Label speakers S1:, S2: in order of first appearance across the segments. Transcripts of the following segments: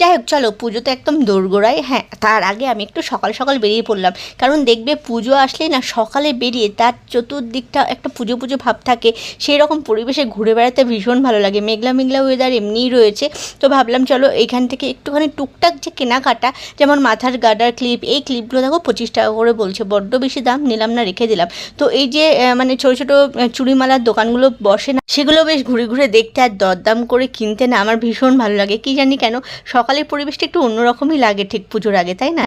S1: যাই হোক, চলো পুজো তো একদম দোরগোড়ায় হ্যাঁ তার আগে আমি একটু সকাল সকাল বেরিয়ে পড়লাম। কারণ দেখবে, পুজো আসলেই না, সকালে বেরিয়ে তার চতুর্দিকটা একটা পুজো পুজো ভাব থাকে। সেই রকম পরিবেশে ঘুরে বেড়াতে ভীষণ ভালো লাগে। মেঘলা মেঘলা ওয়েদার এমনিই রয়েছে। তো ভাবলাম, চলো এইখান থেকে একটুখানি টুকটাক যে কেনাকাটা, যেমন মাথার গার্ডার ক্লিপ এই ক্লিপগুলো দেখো, পঁচিশ টাকা করে বলছে। বড্ড বেশি দাম, নিলাম না, রেখে দিলাম। তো এই যে মানে ছোটো ছোটো চুড়িমালার দোকানগুলো বসে না, সেগুলো বেশ ঘুরে ঘুরে দেখতে আর দরদাম করে কিনতে না আমার ভীষণ ভালো লাগে। কি জানি কেন সকালের পরিবেশটা একটু অন্যরকমই লাগে ঠিক পুজোর আগে তাই না?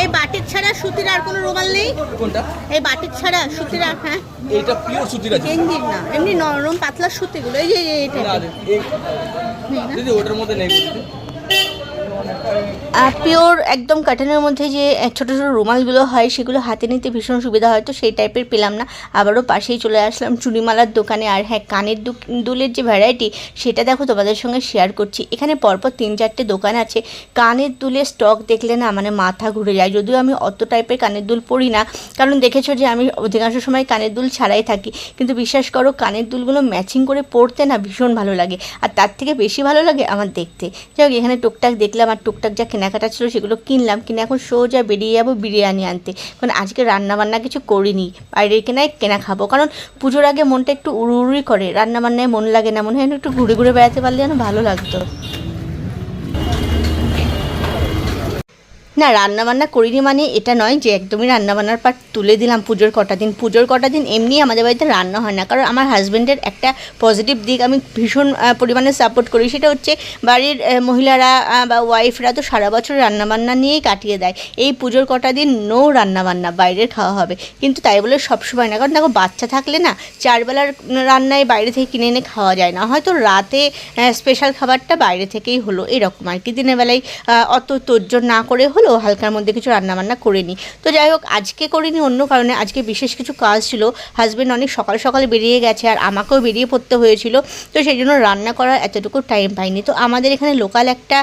S1: এই বাটির ছাড়া সুতির আর কোনো রোগাল নেই?
S2: কোনটা?
S1: এই বাটির ছাড়া সুতির আর হ্যাঁ?
S2: এইটা পিওর সুতির আছে।
S1: গেঞ্জির না এমনি নরম পাতলা সুতিগুলো এই যে এই- এই
S2: না,
S1: টাইপের
S2: এই- দিদি ওটার মধ্যে নেই।
S1: পিওর একদম কাটানের মধ্যে যে ছোটো ছোটো রুমালগুলো হয়, সেগুলো হাতে নিতে ভীষণ সুবিধা হয়, তো সেই টাইপের পেলাম না। আবারও পাশেই চলে আসলাম চুড়িমালার দোকানে। আর হ্যাঁ কানের দুলের যে ভ্যারাইটি সেটা দেখো তোমাদের সঙ্গে শেয়ার করছি। এখানে পরপর তিন চারটে দোকান আছে। কানের দুলের স্টক দেখলে না মানে মাথা ঘুরে যায়। যদিও আমি অত টাইপের কানের দুল পরি না, কারণ দেখেছ যে, আমি অধিকাংশ সময় কানের দুল ছাড়াই থাকি। কিন্তু বিশ্বাস করো, কানের দুলগুলো ম্যাচিং করে পরতে না ভীষণ ভালো লাগে। আর তার থেকে বেশি ভালো লাগে আমার দেখতে। যাই হোক, এখানে টুকটাক দেখলাম। আর টুকটাক যা কেনাকাটা ছিল সেগুলো কিনলাম, কিনে এখন সোজা বেরিয়ে যাব বিরিয়ানি আনতে। কারণ আজকে রান্নাবান্না কিছু করিনি বাইরে কেনায় কেনা খাব। কারণ পুজোর আগে মনটা একটু উড়ু উড়ুই করে, রান্নাবান্নায় মন লাগে না, মনে হয় একটু ঘুরে ঘুরে বেড়াতে পারলে যেন ভালো লাগতো। না রান্না বান্না করিনি মানে এটা নয় যে একদমই রান্না বান্নার পাট তুলে দিলাম পুজোর কটা দিন। পুজোর কটা দিন এমনি আমাদের বাড়িতে রান্না হয় না। কারণ আমার হাজব্যান্ডের একটা পজিটিভ দিক আমি ভীষণ পরিমাণে সাপোর্ট করি। সেটা হচ্ছে বাড়ির মহিলারা বা ওয়াইফরা তো সারা বছর রান্না বান্না নিয়েই কাটিয়ে দেয়। এই পুজোর কটা দিন নো রান্না বান্না বাইরের খাওয়া হবে। কিন্তু তাই বলে সবসময় না। কারণ দেখো, বাচ্চা থাকলে না, চারবেলার রান্নায় বাইরে থেকে কিনে এনে খাওয়া যায় না। হয়তো রাতে স্পেশাল খাবারটা বাইরে থেকেই হলো। এরকম আর কি। দিনের বেলায় অত তোজ্জোর না করে হলো হালকার মধ্যে কিছু রান্নাবান্না করে নিই তো যাই হোক, আজকে করিনি অন্য কারণে। আজকে বিশেষ কিছু কাজ ছিল। হাজব্যান্ড অনেক সকাল সকাল বেরিয়ে গেছে আর আমাকেও বেরিয়ে পড়তে হয়েছিল। তো সেই জন্য রান্না করার এতটুকু টাইম পাইনি। তো আমাদের এখানে লোকাল একটা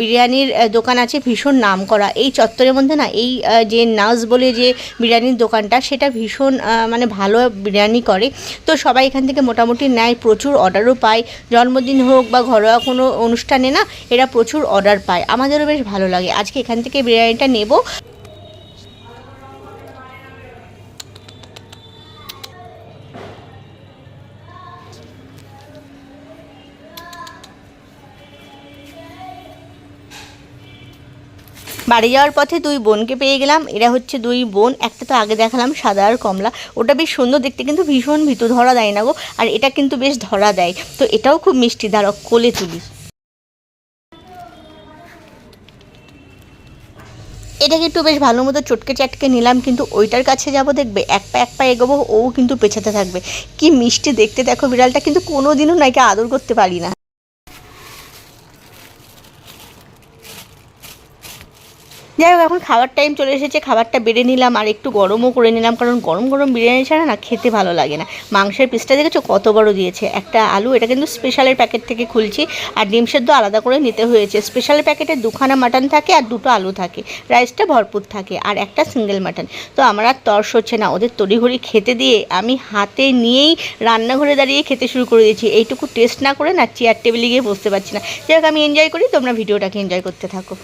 S1: বিরিয়ানির দোকান আছে ভীষণ নাম করা এই চত্বরের মধ্যে না, এই যে নাজ বলে যে বিরিয়ানির দোকানটা, সেটা ভীষণ মানে ভালো বিরিয়ানি করে। তো সবাই এখান থেকে মোটামুটি নেয়, প্রচুর অর্ডারও পায়। জন্মদিন হোক বা ঘরোয়া কোনো অনুষ্ঠানে না, এরা প্রচুর অর্ডার পায়। আমাদেরও বেশ ভালো লাগে। আজকে এখান থেকে বিরিয়ানিটা নেব। বাড়ি যাওয়ার পথে দুই বোনকে পেয়ে গেলাম। এরা হচ্ছে দুই বোন। একটা তো আগে দেখালাম, সাদা আর কমলা। ওটা বেশ সুন্দর দেখতে, কিন্তু ভীষণ ভিতু ধরা দেয় না গো। আর এটা কিন্তু বেশ ধরা দেয়। তো এটাও খুব মিষ্টি ধারক কোলে তুলি। এটাকে একটু বেশ ভালো মতো চটকে চাটকে নিলাম, কিন্তু ওইটার কাছে যাব দেখবে, এক পা এক পা এগোবো, ও কিন্তু পেছাতে থাকবে। কি মিষ্টি দেখতে দেখো বিড়ালটা, কিন্তু কোনোদিনও দিনও নাইকে আদর করতে পারি না। যাই হোক, এখন খাবার টাইম চলে এসেছে, খাবারটা বেড়ে নিলাম, আর একটু গরমও করে নিলাম, কারণ গরম গরম বিরিয়ানি ছাড়া না খেতে ভালো লাগে না। মাংসের পিসটা দেখেছ? কত বড় দিয়েছে। একটা আলু, এটা কিন্তু স্পেশালের প্যাকেট থেকে খুলছি, আর ডিম সেদ্ধ আলাদা করে নিতে হয়েছে। স্পেশালের প্যাকেটে দুখানা মাটন থাকে, আর দুটো আলু থাকে। রাইসটা ভরপুর থাকে, আর একটা সিঙ্গেল মাটন তো আমার আর তর্স হচ্ছে না, ওদের তড়িঘড়ি খেতে দিয়ে আমি হাতে নিয়েই রান্নাঘরে দাঁড়িয়ে খেতে শুরু করে দিয়েছি। এইটুকু টেস্ট না করে না চেয়ার টেবিলে গিয়ে বসতে পারছি না। যাই হোক, আমি এনজয় করি, তোমরা ভিডিওটাকে এনজয় করতে থাকো।